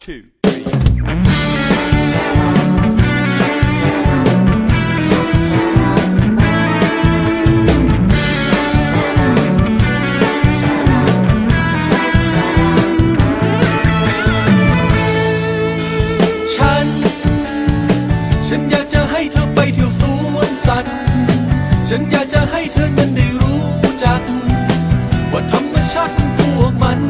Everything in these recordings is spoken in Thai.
two, ฉัน ฉันอยากจะให้เธอไปเที่ยวสวนสัฉันอยากจะให้เธอนั้นได้รู้จัก ว่าธรรมชาติของพวกมัน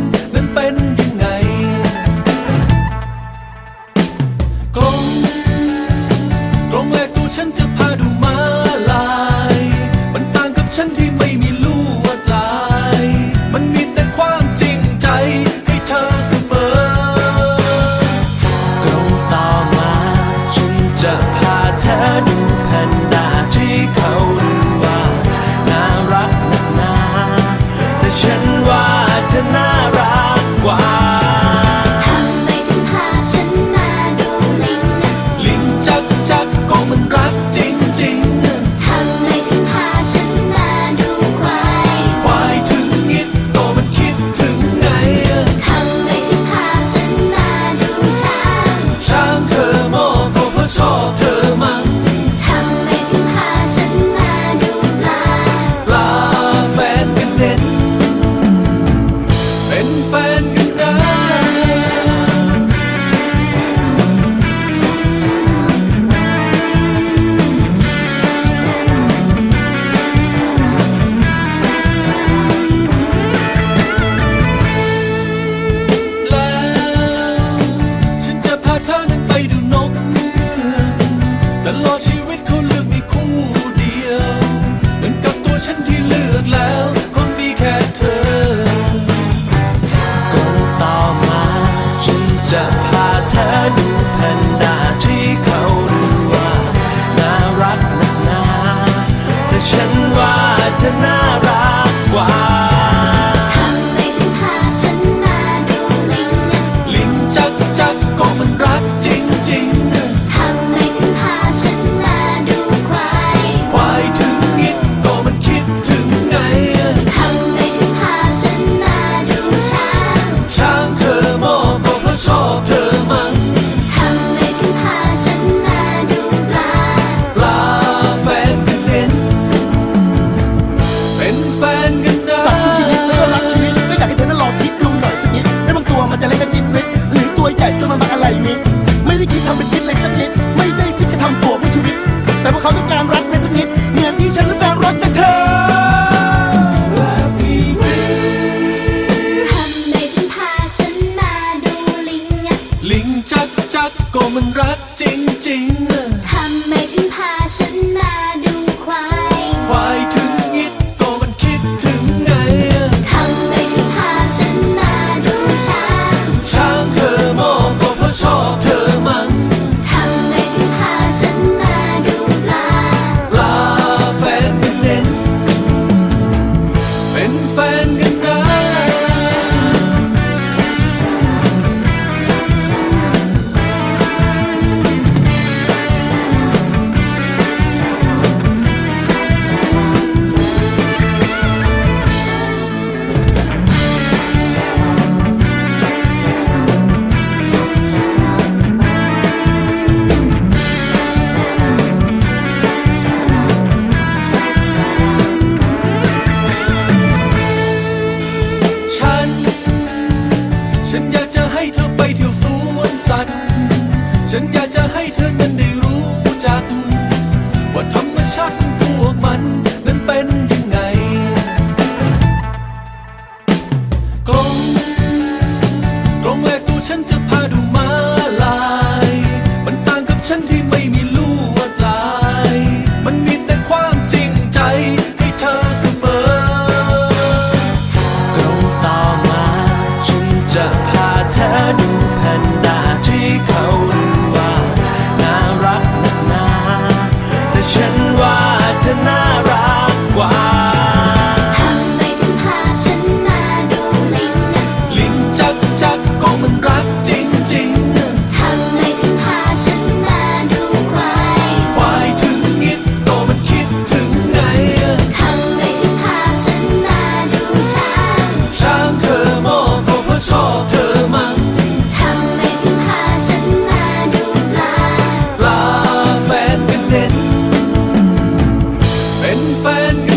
เหมือนกับตัวฉันที่เลือกแล้วคงมีแค่เธอก็ต่อมาฉันจะพาเธอดูแพนด้าที่เขาเรียน่ารักนักหนาแต่ฉันว่าเธอน่ารักกว่า มันรักจริง Chân. 分